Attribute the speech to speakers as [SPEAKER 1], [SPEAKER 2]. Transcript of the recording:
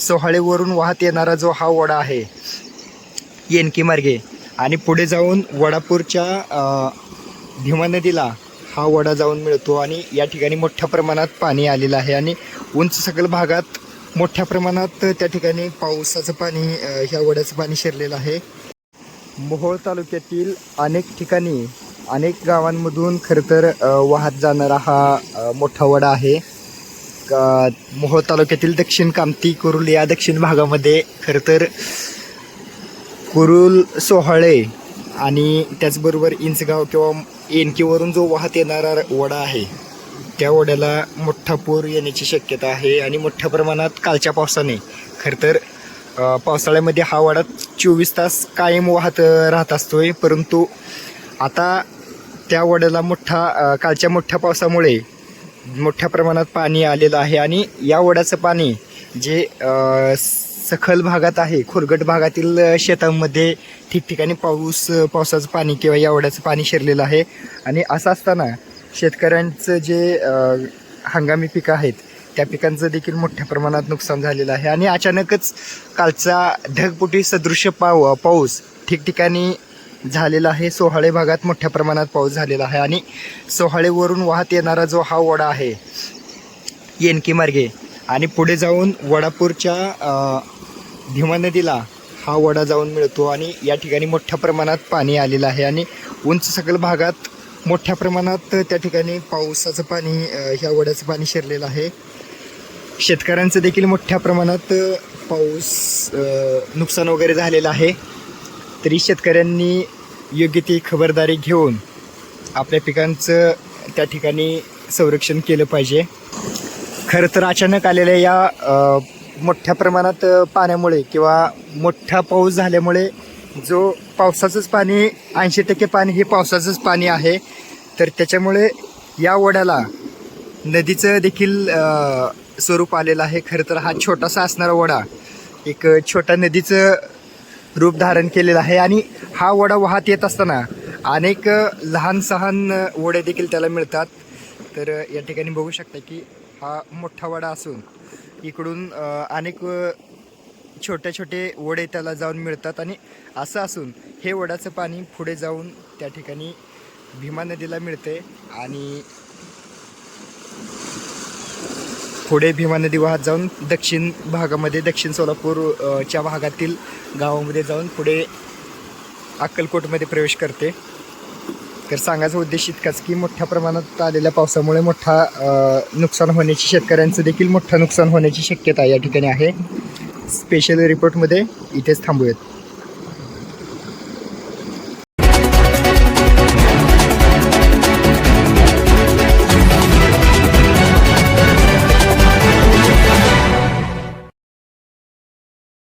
[SPEAKER 1] सोहाळेवरून वाहत येणारा जो हा ओढा आहे येनकी मार्गे. आणि पुढे जाऊन वडापूरच्या भीमा नदीला हा वडा जाऊन मिळतो आणि या ठिकाणी मोठ्या प्रमाणात पाणी आलेलं आहे आणि उंच सकल भागात मोठ्या प्रमाणात त्या ठिकाणी पावसाचं पाणी ह्या वड्याचं पाणी शिरलेलं आहे. मोहोळ तालुक्यातील अनेक ठिकाणी अनेक गावांमधून खरं तर वाहत जाणारा हा मोठा वडा आहे. मोहोळ तालुक्यातील दक्षिण कामती कुरुल या दक्षिण भागामध्ये खरं तर कुरुल सोहाळे आणि त्याचबरोबर इंचगाव किंवा एनकीवरून जो वाहत येणारा वडा आहे त्या ओढ्याला मोठा पूर येण्याची शक्यता आहे आणि मोठ्या प्रमाणात कालच्या पावसाने खरं तर पावसाळ्यामध्ये हा वाडा चोवीस तास कायम वाहत राहत असतोय. परंतु आता त्या वड्याला मोठा कालच्या मोठ्या पावसामुळे मोठ्या प्रमाणात पाणी आलेलं आहे आणि या ओढ्याचं पाणी जे सखल भागात आहे खोरगट भागातील शेतांमध्ये ठिकठिकाणी पाऊस पावसाचं पाणी किंवा या ओढ्याचं पाणी शिरलेलं आहे. आणि असं असताना शेतकऱ्यांचं जे हंगामी पिकं आहेत त्या पिकांचं देखील मोठ्या प्रमाणात नुकसान झालेलं आहे. आणि अचानकच कालचा ढगपुटी सदृश्य पाव पाऊस ठिकठिकाणी झालेला आहे. सोहाळे भागात मोठ्या प्रमाणात पाऊस झालेला आहे आणि सोहाळेवरून वाहत येणारा जो हा ओढा आहे येनकी मार्गे. आणि पुढे जाऊन वडापूरच्या अ, भीमा नदीला हा वडा जाऊन मिळतो आणि या ठिकाणी मोठ्या प्रमाणात पाणी आलेलं आहे आणि उंच सकल भागात मोठ्या प्रमाणात त्या ठिकाणी पावसाचं पाणी ह्या वड्याचं पाणी शिरलेलं आहे. शेतकऱ्यांचं देखील मोठ्या प्रमाणात पाऊस नुकसान वगैरे झालेलं आहे. तरी शेतकऱ्यांनी योग्य ती खबरदारी घेऊन आपल्या पिकांचं त्या ठिकाणी संरक्षण केलं पाहिजे. खरं तर अचानक आलेल्या या मोठ्या प्रमाणात पाण्यामुळे किंवा मोठा पाऊस झाल्यामुळे जो पावसाचंच पाणी ऐंशी टक्के पाणी हे पावसाचंच पाणी आहे. तर त्याच्यामुळे या ओढ्याला नदीचं देखील स्वरूप आलेलं आहे. खरं तर हा छोटासा असणारा ओढा एक छोट्या नदीचं रूप धारण केलेलं आहे आणि हा वडा वाहत येत असताना अनेक लहान सहान ओढे देखील त्याला मिळतात. तर या ठिकाणी बघू शकता की हा मोठा वडा असून इकडून अनेक छोटे छोटे वडे त्याला जाऊन मिळतात आणि असं असून हे वडाचं पाणी पुढे जाऊन त्या ठिकाणी भीमा नदीला मिळते आणि पुढे भीमा नदी वाहत जाऊन दक्षिण भागामध्ये दक्षिण सोलापूरच्या भागातील गावामध्ये जाऊन पुढे अक्कलकोटमध्ये प्रवेश करते. तर सांगायचा उद्देश इतकाच की मोठ्या प्रमाणात आलेल्या पावसामुळे मोठा नुकसान होण्याची शेतकऱ्यांचं देखील मोठं नुकसान होण्याची शक्यता या ठिकाणी आहे. स्पेशल रिपोर्टमध्ये इथेच थांबूयात.